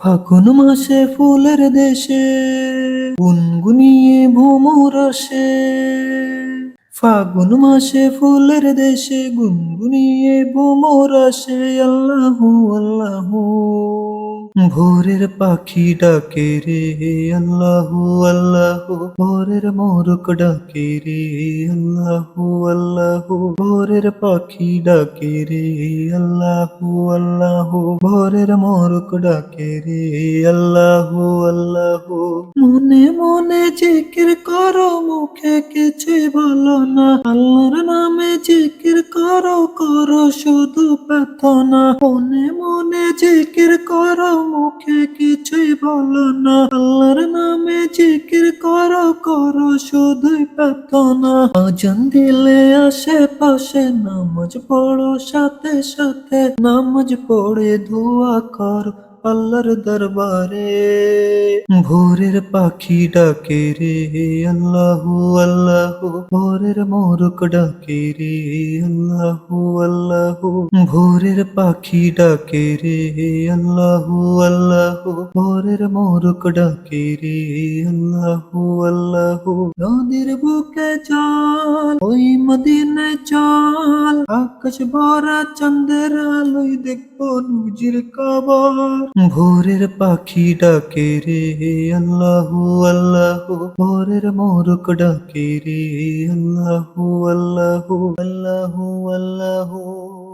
ফাগুন মাসে ফুলের দেশে গুনগুনিয়ে ভ্রমর আসে ফাগুন মাসে ফুলের দেশে গুনগুনিয়ে ভ্রমর আসে আল্লাহ, আল্লাহু। ভোরের পাখি ডাকে রে আল্লাহু, আল্লাহ। ভোরের মোরক ডাকে রে আল্লাহ, আল্লাহু। ভোরের পাখি ডাকে রে আল্লাহ, আল্লাহু। ভোরের মোরক ডাকে রে আল্লাহ, আল্লাহু। মনে মনে জিকির করো, মুখে কিছু বলো না। আল্লাহর নামে জিকির করো করো শুধু প্রার্থনা। মনে মনে জিকির করো বলো না আল্লাহর নামে জিকির করো করো শুধুই প্রার্থনা। আজান দিলে আশেপাশে নামাজ পড়ো সাথে সাথে। নামাজ পড়ে ধোয়া করো আল্লাহর দরবারে। ভোরের পাখি ডাকে রে, আল্লাহু আল্লাহু। ভোরের মোরক ডাকে রে, আল্লাহু আল্লাহু। ভোরের পাখি ডাকে রে, আল্লাহু আল্লাহু। ভোরের মোরক ডাকে রে, আল্লাহু আল্লাহু। নদীর বুকে চল ওই মদিনায় চল। আকাশ ভরা চন্দ্রের আলোয় দেখব নজির কবর। ভোরের পাখি ডাকে রে আল্লাহু, আল্লাহ। ভোরের মোরক ডাকে রে আল্লাহ আল্লাহ আল্লাহ, আল্লাহু।